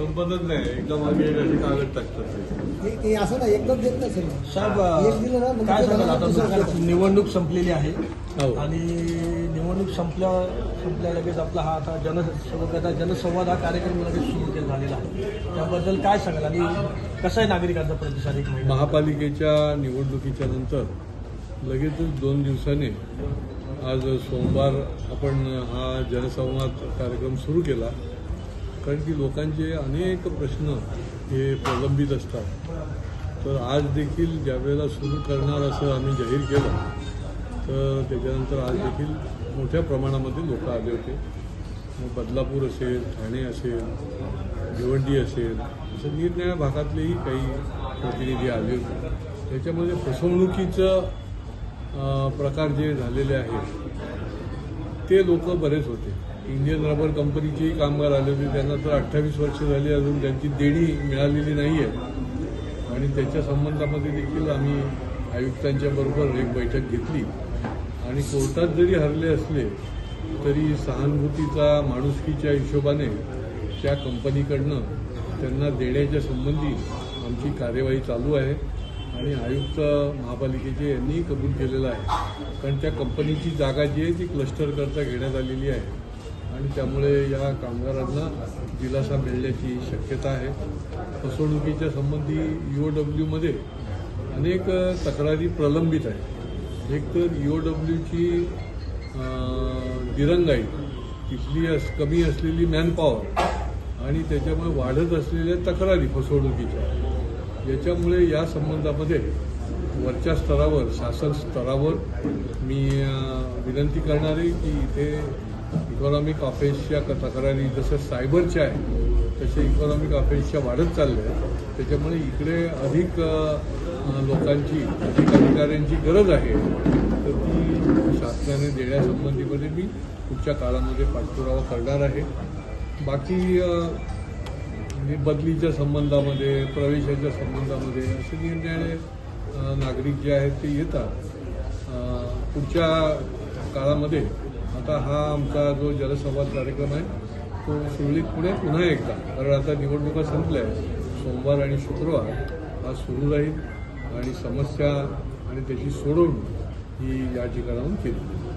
संपतच नाही. एकदा मागे एक अशी कागद टाकतात. हे- हे असं ना एकदम देत नाही सर साहेब एक दिलं ना, म्हणजे काय सांगाल? आता दुसरं निवडणूक- संपलेली आहे. हो. आणि निवडणूक संपल्या संपल्या लगेच आपला हा आता जनसंवाद जनसंवाद हा कार्यक्रम लगेच सुरू केला झालेला आहे. त्याबद्दल काय सांगाल? आणि कसा आहे नागरिकांचा प्रतिसाद एक महिना? महापालिकेच्या निवडणुकीच्या नंतर लगेचच दोन दिवसाने आज सोमवार आपण हा जनसंवाद कार्यक्रम सुरू केला. कारण की लोकांचे अनेक प्रश्न हे प्रलंबित असतात. तर आज देखील ज्यावेळेला सुरू करणार असं आम्ही जाहीर केलं तर त्याच्यानंतर आज देखील मोठ्या प्रमाणामध्ये लोक आले होते. मग बदलापूर असेल ठाणे असेल भिवंडी असेल असं निरनिळ्या भागातलेही काही प्रतिनिधी आले होते. त्याच्यामध्ये फसवणुकीचं प्रकार जे झालेले आहेत ते लोक बरेच होते. इंडियन रबर कंपनीचेही कामगार आले होते. त्यांना तर अठ्ठावीस वर्ष झाली अजून. त्यांची देणी मिळालेली नाही आहे आणि त्याच्या संबंधामध्ये देखील आम्ही आयुक्तांच्या बरोबर एक बैठक घेतली. आणि कोर्टात जरी हरले असले तरी सहानुभूतीचा माणुसकीच्या हिशोबाने त्या कंपनीकडनं त्यांना देण्याच्या संबंधी आमची कार्यवाही चालू आहे. आणि आयुक्त महापालिकेचे यांनीही कबूल केलेलं आहे. कारण त्या कंपनीची जागा जी आहे ती क्लस्टरकरता घेण्यात आलेली आहे. आणि त्यामुळे या कामगारांना दिलासा मिळण्याची शक्यता आहे. फसवणुकीच्या संबंधी यू डब्ल्यूमध्ये अनेक तक्रारी प्रलंबित आहेत. एक तर यू डब्ल्यूची दिरंगाई तिथली अस कमी असलेली मॅनपॉवर आणि त्याच्यामुळे वाढत असलेल्या तक्रारी फसवणुकीच्या. याच्यामुळे या संबंधामध्ये वरच्या स्तरावर शासन स्तरावर मी विनंती करणार आहे की इथे इकॉनॉमिक अफेअर्सच्या क- तक्रारी जसं सायबरच्या आहे तसे इकॉनॉमिक अफेअर्सच्या वाढत चालल्या आहेत. त्याच्यामुळे इकडे अधिक लोकांची अधिक अधिकाऱ्यांची गरज आहे. तर ती शासनाने देण्यासंबंधीमध्ये मी पुढच्या काळामध्ये पाठपुरावा करणार आहे. बाकी बदलीच्या संबंधामध्ये प्रवेशाच्या संबंधामध्ये असे निर्णय नागरिक जे आहेत ते येतात. पुढच्या काळामध्ये आता हा आमचा जो जनसंवाद कार्यक्रम आहे तो सुरळीत पुढे पुन्हा एकदा कारण आता निवडणुका संपल्या सोमवार आणि शुक्रवार हा सुरू राहील आणि समस्या आणि त्याची सोडवणूक ही या ठिकाणाहून केली